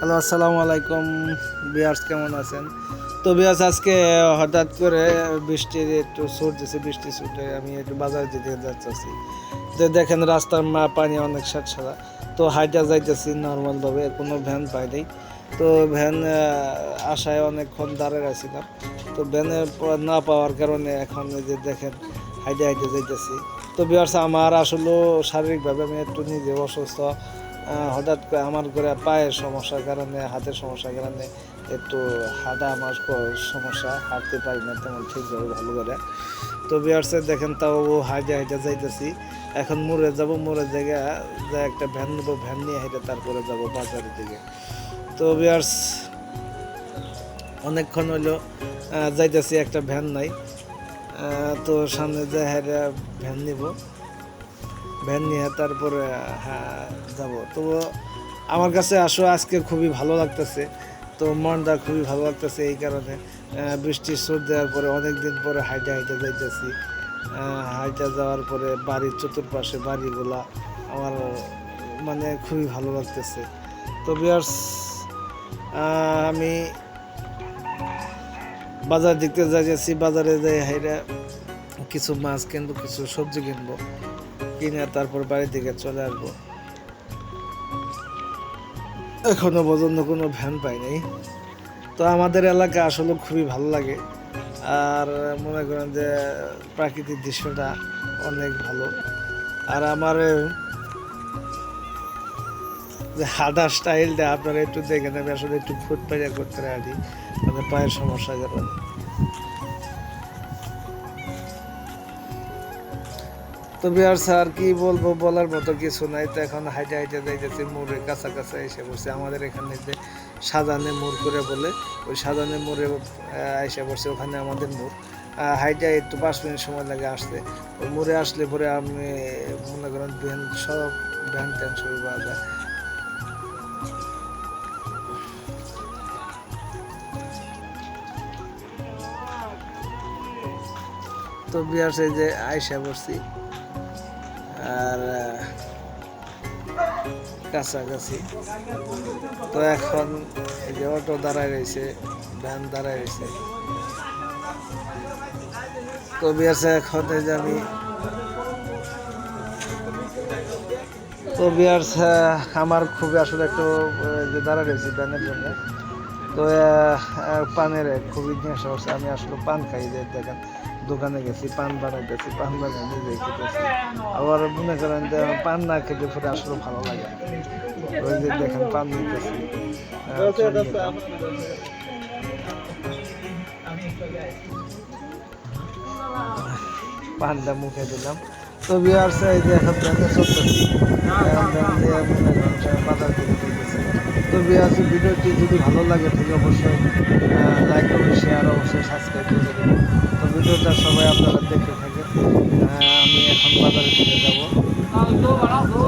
Hello, আসসালামু আলাইকুম। বিয়ার্স, কেমন আছেন? তো বিয়ার্স, আজকে হঠাৎ করে বৃষ্টির একটু সুর দিছে বৃষ্টি সুটে আমি একটু বাজার দিতে যাচ্ছি। তো দেখেন, রাস্তার মা, পানি অনেক সাত সারা তো হাইটা যাইতেছি নর্মালভাবে কোনো ভ্যান পাই নাই। তো ভ্যান আসায় অনেকক্ষণ দাঁড়িয়ে আছিলাম। তো ভ্যানে না পাওয়ার কারণে এখন যে দেখেন, হাইটে হাইটে যাইতেছি। তো বিয়ার্স, আমার আসলে শারীরিকভাবে আমি একটু নিজে অসুস্থ। হঠাৎ করে আমার করে পায়ের সমস্যার কারণে, হাতের সমস্যার কারণে একটু হাঁটা আমার সমস্যা, হাঁটতে পারি না তেমন ঠিকভাবে, ভালো করে। তো বিয়ার্সে দেখেন তাও হাইটে হাইটে যাইতেছি। এখন মোড়ে যাব মোড়ের জায়গা যা একটা ভ্যান নেব ভ্যান নিয়ে হেঁটে তারপরে যাব বাজারের দিকে। তো বিয়ার্স অনেকক্ষণ হইল যাইতেছি, একটা ভ্যান নাই। তো সামনে যে হেঁটে ভ্যান নিব। ভ্যান নিয়ে তারপরে হ্যাঁ যাব। তো আমার কাছে আসো, আজকে খুবই ভালো লাগতেছে। তো মনটা খুবই ভালো লাগতেছে এই কারণে। বৃষ্টির সুর দেওয়ার পরে অনেক দিন পরে হাইটে হাইটে যাইতেছি। হাইটে যাওয়ার পরে বাড়ির চতুর্পাশে বাড়িগুলা আমার মানে খুবই ভালো লাগতেছে। তো বিয়ার্স আমি বাজার দেখতে যাইতেছি। বাজারে যাই হাইরা কিছু মাছ কিনবো, কিছু সবজি কিনবো। কিনে তারপর বাড়ির দিকে চলে আসব। এখনও পর্যন্ত কোনো ভ্যান পাই নাই তো আমাদের এলাকা আসলে খুবই ভালো লাগে। আর মনে করেন যে প্রাকৃতিক দৃশ্যটা অনেক ভালো। আর আমার, যে হাঁটার স্টাইলটা আপনারা একটু দেখে আমি আসলে একটু ফুট পাইয়া করতে হাঁটি মানে পায়ের সমস্যা কারণে তো বিহার স্যার, কি বলব? বলার মতো কিছু নাই। তো এখন হাইটে হাইটে যাইতেছি, মোড়ে কাছাকাছি এসে পড়ছে। আমাদের এখানে যে সাজানে মোড় করে বলে, ওই সাজানে মোড়ে এসে পড়ছে। ওখানে আমাদের মোড়। হাইটে একটু পাঁচ মিনিট সময় লাগে আসতে। ওই মোড়ে আসলে পরে আমি, মনে করেন, ভ্যান, সব ভ্যান ট্যান সবই পাওয়া যায়। তো বিহার যে আয়সা পড়ছি। আর কাছাকাছি। তো এখন যে অটো দাঁড়ায় রয়েছে, ভ্যান দাঁড়ায় রয়েছে। তো বিয়ার্স, এখন এই যে আমি তো বিয়ার্স আমার খুবই আসলে একটু যে দাঁড়ায় রয়েছে ভ্যানের জন্য। তো পানের খুবই হচ্ছে। আমি আসলে পান খাই যে দেখেন। দোকানে গেছি, পান বানাইতেছি, পান বানাই নিজে খেতেছি আবার মনে করেন যে পান না খেতে পরে আসলে ভালো লাগে। ওই যে দেখেন পান নিতেছি। পানটা মুখে দিলাম তো বিয়ার যে এখন ব্যাংকে চলতেছি এখন দিয়ে মনে করেন বাজার করে বিয়ার ভিডিওটি যদি ভালো লাগে তাহলে অবশ্যই লাইক করবেন শেয়ার অবশ্যই সাবস্ক্রাইব করে দেবেন। তো ভিডিওটা সবাই আপনারা দেখতে আহ, আমি এখন বাজারে দিতে যাব। তো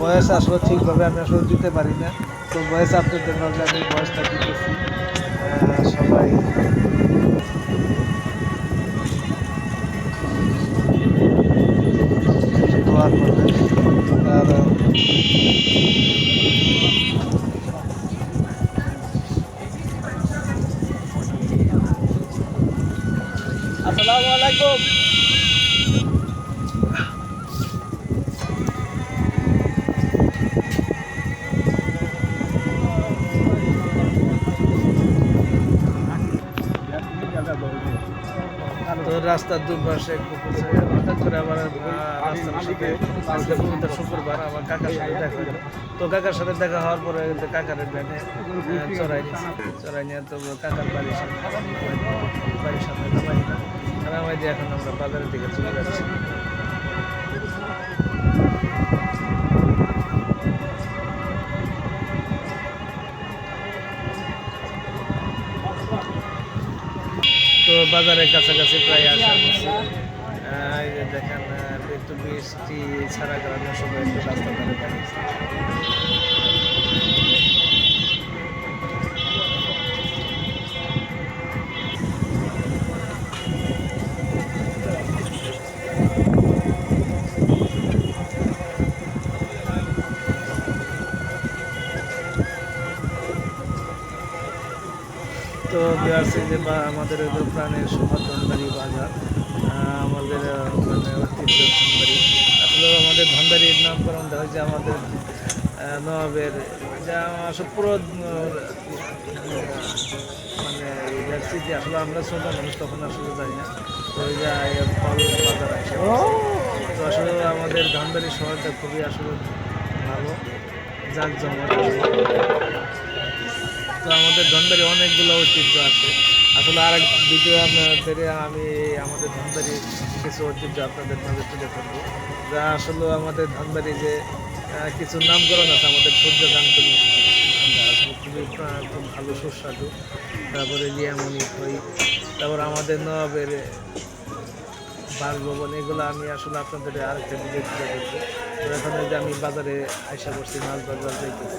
বয়স আসলে ঠিকভাবে আমি আসলে দিতে পারি না। তো বয়স আপনাদের মাঝে আমি বয়সটা দিতেছি। সবাই আর রাস্তার দুপাশে হঠাৎ করে আমার রাস্তার সাথে আজকে পর্যন্ত শুক্রবার আমার কাকার সাথে দেখা হলো। তো কাকার সাথে দেখা হওয়ার পরে কিন্তু কাকার ব্যানে চড়াই নিয়েছি। চড়াই নিয়ে তো কাকার বাড়ির সামনে বাড়ির সামনে নামাই নামাই দিয়ে এখন আমরা বাজারের দিকে চলে যাচ্ছি। বাজারের কাছাকাছি প্রায় আসা করছি দেখেন একটু বৃষ্টি ছাড়া গ্রামের সবাই একটু রাস্তা ধারে দাঁড়িয়েছে তো বিহার্স যে বা আমাদের প্রাণের সুভাষবাড়ি বাজার আমাদের মানে ঐতিহ্য ধনবাড়ি আসলে আমাদের ধনবাড়ির নামকরণ দেওয়া হয়েছে আমাদের নবাবের যা আসলে পুরো মানে স্মৃতি আসলে আমরা ছোট মানুষ তখন আসলে যাই না। তো বাজার আসে তো আসলে আমাদের ধানবাড়ি শহরটা খুবই আসলে ভালো জাঁকজমক তো আমাদের ধনবাড়ি অনেকগুলো ঐতিহ্য আছে। আসলে আর এক ভিডিও আপনাদের আমি আমাদের ধনবাড়ির কিছু ঐতিহ্য আপনাদের মাঝে তুলে ধরবো। যা আসলে আমাদের ধনবাড়ি যে কিছু নামকরণ আছে আমাদের সূর্য গান করি খুবই খুব ভালো, সুস্বাদু। তারপরে লিয়ামনি খই তারপর আমাদের নবাবের বাসভবন এগুলো আমি আসলে আপনাদের আরেকটা ভিডিও তুলে ধরবো। এখন যে আমি বাজারে আশা করছি মাছ বাজার যাইতেছি।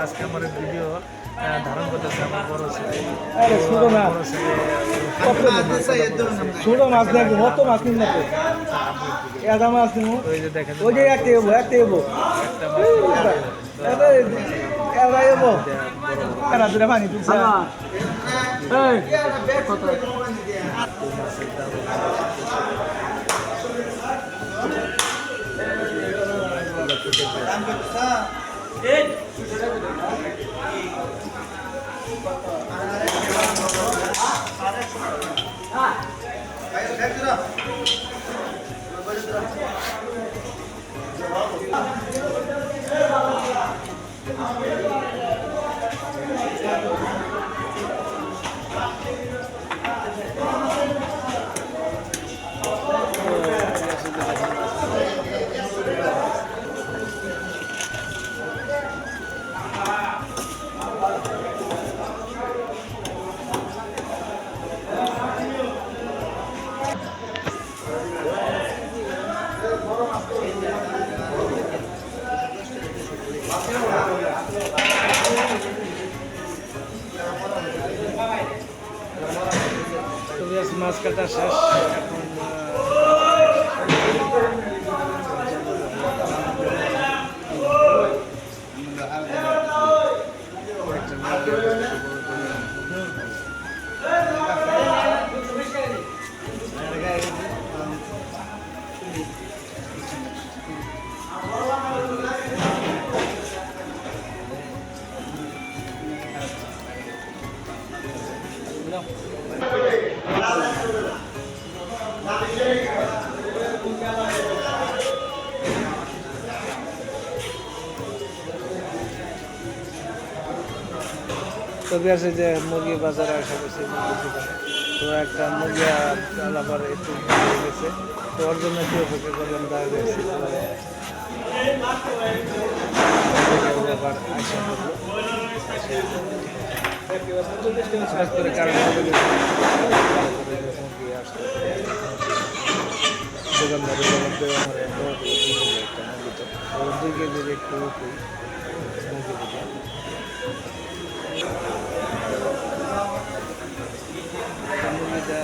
আজকে আমার ভিডিও ধারণ করতেছে আমার বড় ছেলে বড় ছেলে ছোট মাছ কত মাছ কিনবো তো এটা মাছ নিবো ওই যে দেখেন ওই যে একটা এবো একটা এবো। একটা এটা এটা এবো। এরা দুটা পানি তুলছে। এই। তবে আছে যে মুরগি বাজারে আসা করছে তো একটা মুরগি আবার একটু হয়ে গেছে। তো ওর জন্য একটু অপেক্ষা করলাম দাঁড়িয়ে গেছি আবার আশা করব। করে কারণ দোকানদারের মধ্যে আমার একটা মুরগি তো ওর দুই কেজির একটু মুরগি দিতে মুরগিটা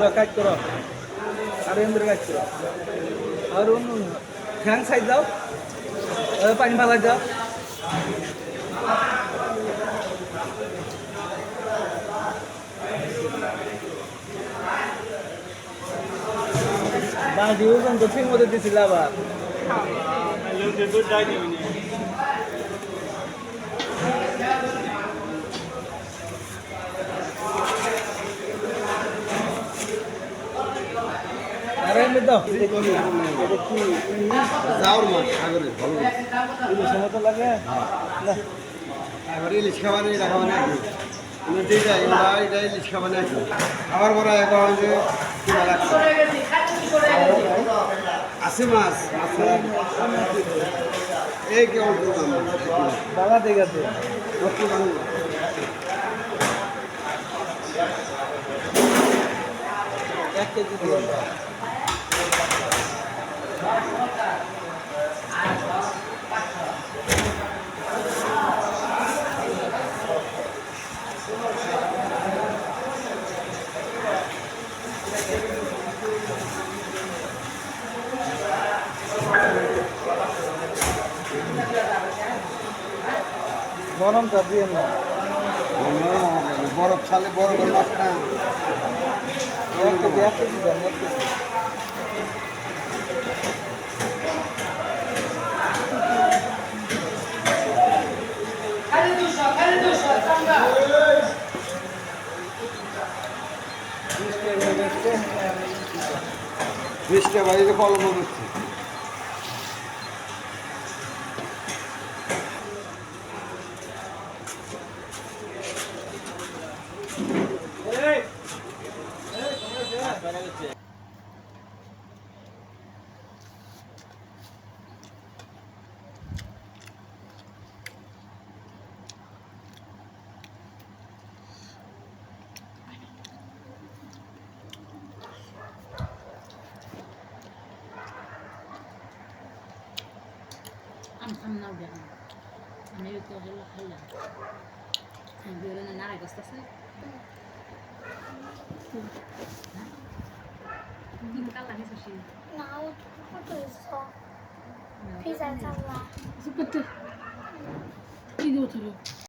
করো কাজ করো আর এমনি কাজ করো আর অন্য ফ্যান সাইড দাও পানি ফালাই দাও বাড়ি ওজন তো ঠিক মতো দিছিল আবার আর এমনি দাও যাওয়ার মাছ সাগরে ভালো ইলিশ মতো লাগে না এবার ইলিশ খাবার এটা খাবার নাকি আমরা যেটা এগুলা এটা ইলিশ খাবার নাকি খাবার পরে এখন যে আছে মাছ এই কেমন বাবা ঠিক আছে। এক কেজি দিও গরম চাপ দিয়ে না বরফ ছালে বরফ না বৃষ্টি বাড়িতে কলম হচ্ছে Amerika Amerika'da hala. Yani görünen nereye gastası? Hindi ka lang isa siya. Nakawag ko to iso. Pisa sa mga. Sa pati. Hindi ko